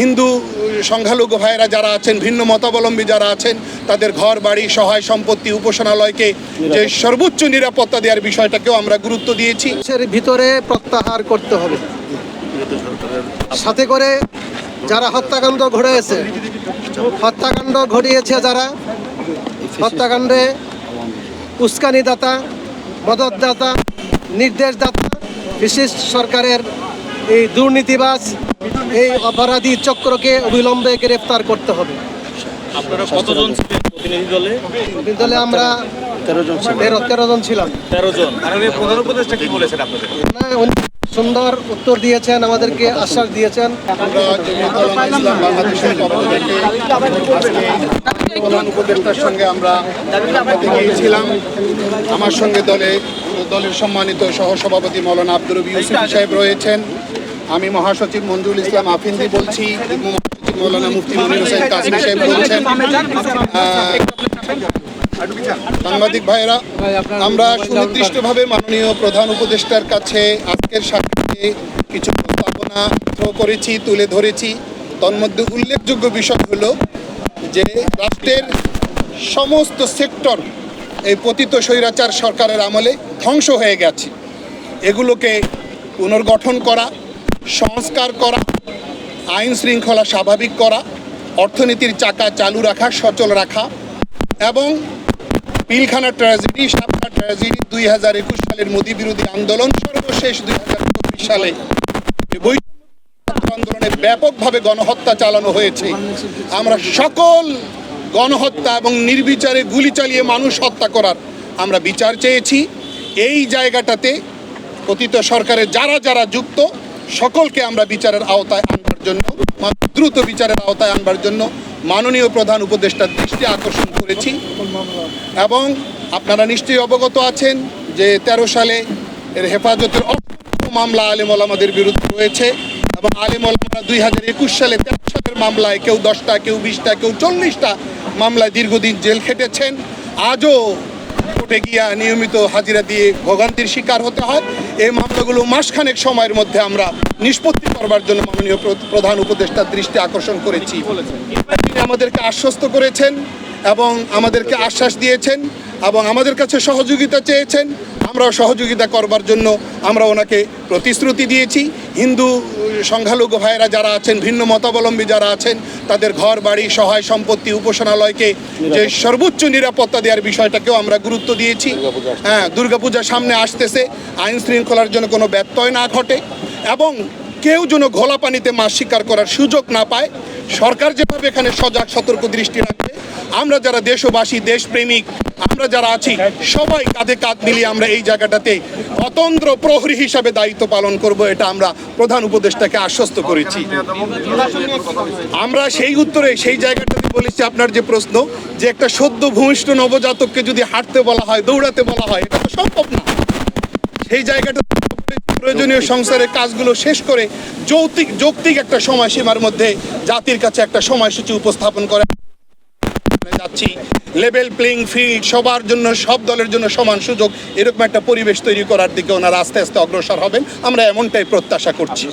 হিন্দু সংখ্যালঘু ভাইয়েরা যারা আছেন, ভিন্ন মতাবলম্বী যারা আছেন, তাদের ঘর, বাড়ি, সহায় সম্পত্তি, উপাসনালয়কে যে সর্বোচ্চ নিরাপত্তা দেওয়ার বিষয়টাকেও আমরা গুরুত্ব দিয়েছি। ভিতরে প্রত্যাহার করতে হবে। সাথে করে যারা হত্যাকাণ্ড ঘটিয়েছে হত্যাকাণ্ড ঘটিয়েছে যারা, হত্যাকাণ্ডে উস্কানিদাতা, মদতদাতা, নির্দেশদাতা, বিশেষ সরকারের এই দুর্নীতিবাজ এই অপরাধী চক্রকে অবিলম্বে গ্রেফতার করতে হবে। আপনারা কতজন ছিলেন প্রতিনিধি দলে? বিদ্যালয়ে আমরা তেরো তেরো জন ছিলাম। তেরো জন মাননীয় প্রধান উপদেষ্টা কি বলেছেন আপনাদের? না, উনি সুন্দর উত্তর দিয়েছেন, আমাদেরকে আশ্বাস দিয়েছেন। প্রধান উপদেষ্টার সঙ্গে আমরা গিয়েছিলাম আমার সঙ্গে দলে, দলের সম্মানিত সহসভাপতি মৌলানা আব্দুর রবি সাহেব রয়েছেন। আমি মহাসচিব মঞ্জুরুল ইসলাম আফিন্দি বলছি মৌলানা মুফতি মনির হোসেন কাসিম সাহেব বলছেন। সাংবাদিক ভাইয়েরা, আমরা সুনির্দিষ্টভাবে মাননীয় প্রধান উপদেষ্টার কাছে আজকের সাক্ষাতে কিছু প্রস্তাবনা করেছি, তুলে ধরেছি। তন্মধ্যে উল্লেখযোগ্য বিষয় হলো যে রাষ্ট্রের সমস্ত সেক্টর এই পতিত স্বৈরাচার সরকারের আমলে ধ্বংস হয়ে গেছে। এগুলোকে পুনর্গঠন করা, সংস্কার করা, আইন শৃঙ্খলা স্বাভাবিক করা, অর্থনীতির চাকা চালু রাখা, সচল রাখা এবং পিলখানা ট্র্যাজেডি, সাপলা ট্র্যাজেডি দুই হাজার একুশ সালের মোদী বিরোধী আন্দোলন সর্বশেষ দুই হাজার চব্বিশ সালে। আন্দোলনে ব্যাপকভাবে গণহত্যা চালানো হয়েছে। আমরা সকল গণহত্যা এবং নির্বিচারে গুলি চালিয়ে মানুষ হত্যা করার আমরা বিচার চেয়েছি। এই জায়গাটাতে পতিত সরকারের যারা যারা যুক্ত, সকলকে আমরা বিচারের আওতায় আনবার জন্য দ্রুত বিচারের আওতায় আনবার জন্য মাননীয় প্রধান উপদেষ্টার দৃষ্টি আকর্ষণ করেছি। এবং আপনারা নিশ্চয়ই অবগত আছেন যে তেরো সালে এর হেফাজতের মামলা আলেম ওলামাদের বিরুদ্ধে রয়েছে এবং আলেম ওলামারা দুই হাজার একুশ সালে তেরো সালের মামলায় কেউ দশটা, কেউ বিশটা, কেউ চল্লিশটা মামলায় দীর্ঘদিন জেল খেটেছেন। আজও কোর্টে গিয়া নিয়মিত হাজিরা দিয়ে ভোগান্তির শিকার হতে হয়। এই মামলাগুলো মাসখানেক সময়ের মধ্যে আমরা নিষ্পত্তি করবার জন্য মাননীয় প্রধান উপদেষ্টার দৃষ্টি আকর্ষণ করেছি। তিনি আমাদেরকে আশ্বস্ত করেছেন এবং আমাদেরকে আশ্বাস দিয়েছেন এবং আমাদের কাছে সহযোগিতা চেয়েছেন। আমরাও সহযোগিতা করবার জন্য আমরা ওনাকে প্রতিশ্রুতি দিয়েছি। হিন্দু সংখ্যালঘু ভাইয়েরা যারা আছেন ভিন্ন মতাবলম্বী যারা আছেন তাদের ঘর বাড়ি সহায় সম্পত্তি উপাসনালয়কে যে সর্বোচ্চ নিরাপত্তা দেওয়ার বিষয়টাকেও আমরা গুরুত্ব দিয়েছি। হ্যাঁ দুর্গাপূজা সামনে আসতেছে। আইন শৃঙ্খলার জন্য কোনো ব্যত্যয় না ঘটে। এবং কেউ যেন ঘোলা পানিতে মাছ শিকার করার সুযোগ না পায়। সরকার যেভাবে এখানে সজাগ, সতর্ক দৃষ্টি রাখবে আমরা যারা দেশবাসী, দেশপ্রেমিক, আমরা যারা আছি, সবাই কাঁধে কাঁধ মিলিয়ে আমরা এই জায়গাটাতে অতন্ত্র প্রহরী হিসাবে দায়িত্ব পালন করব, এটা আমরা প্রধান উপদেষ্টাকে আশ্বস্ত করেছি। আমরা সেই উত্তরে, সেই জায়গাটাতে বলেছি আপনার যে প্রশ্ন, যে একটা সদ্য ভূমিষ্ঠ নবজাতককে যদি হাঁটতে বলা হয়, দৌড়াতে বলা হয়, এটা তো সম্ভব না। সেই জায়গাটা প্রয়োজনীয় সংসারের কাজগুলো শেষ করে যৌক্তিক যৌক্তিক একটা সময়সীমার মধ্যে জাতির কাছে একটা সময়সূচি উপস্থাপন করে। যাচ্ছি। লেভেল প্লেইং ফিল্ড সবার জন্য, সব দলের জন্য সমান সুযোগ, এরকম একটা পরিবেশ তৈরি করার দিকে ওনারা আস্তে আস্তে অগ্রসর হবেন। আমরা এমনটাই প্রত্যাশা করছি।